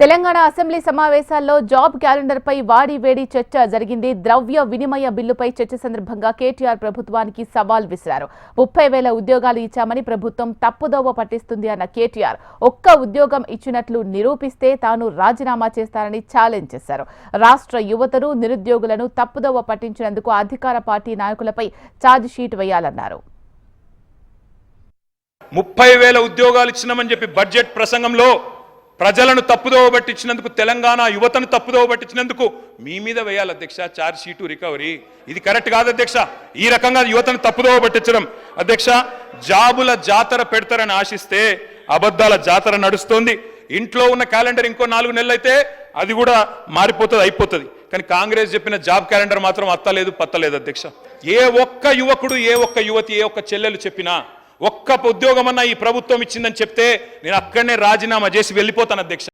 Telangana assembly సమావేశాల్లో job calendar పై వాడి వేడి చర్చ జరిగింది. ద్రవ్య వినిమయ బిల్లుపై చర్చ సందర్భంగా కేటీఆర్ ప్రభుత్వానికి సవాల్ విసిరారు. ముప్పై వేల ఉద్యోగాలు ఇచ్చామని ప్రభుత్వం తప్పుదోవ పట్టిస్తుంది అన్న కేటీఆర్ ఒక్క ఉద్యోగం ఇచ్చినట్లు నిరూపిస్తే తాను రాజీనామా చేస్తానని ఛాలెంజ్ చేశారు. రాష్ట్ర యువతను నిరుద్యోగులను తప్పుదోవ పట్టించినందుకు అధికార పార్టీ నాయకులపై ఛార్జ్ షీట్ వేయాలన్నారు. ముప్పై వేల ఉద్యోగాలు ఇచ్చినామని చెప్పి బడ్జెట్ ప్రసంగంలో ప్రజలను తప్పుదోవ పట్టించినందుకు తెలంగాణ యువతను తప్పుదోవ పట్టించినందుకు మీ మీద వేయాలి అధ్యక్ష చార్జ్ షీటు రికవరీ ఇది కరెక్ట్ కాదు అధ్యక్ష. ఈ రకంగా యువతను తప్పుదోవ పట్టించడం. అధ్యక్ష జాబుల జాతర పెడతారని ఆశిస్తే అబద్ధాల జాతర నడుస్తోంది. ఇంట్లో ఉన్న క్యాలెండర్ ఇంకో నాలుగు నెలలు అయితే అది కూడా మారిపోతుంది అయిపోతుంది. కానీ కాంగ్రెస్ చెప్పిన జాబ్ క్యాలెండర్ మాత్రం అత్తలేదు పత్తలేదు అధ్యక్ష. ఏ ఒక్క యువకుడు ఏ ఒక్క యువతి ఏ ఒక్క చెల్లెలు చెప్పినా ఒక్క ఉద్యోగమన్నా ఈ ప్రభుత్వం ఇచ్చిందని చెప్తే నేను అక్కడనే రాజీనామా చేసి వెళ్ళిపోతాను అధ్యక్ష.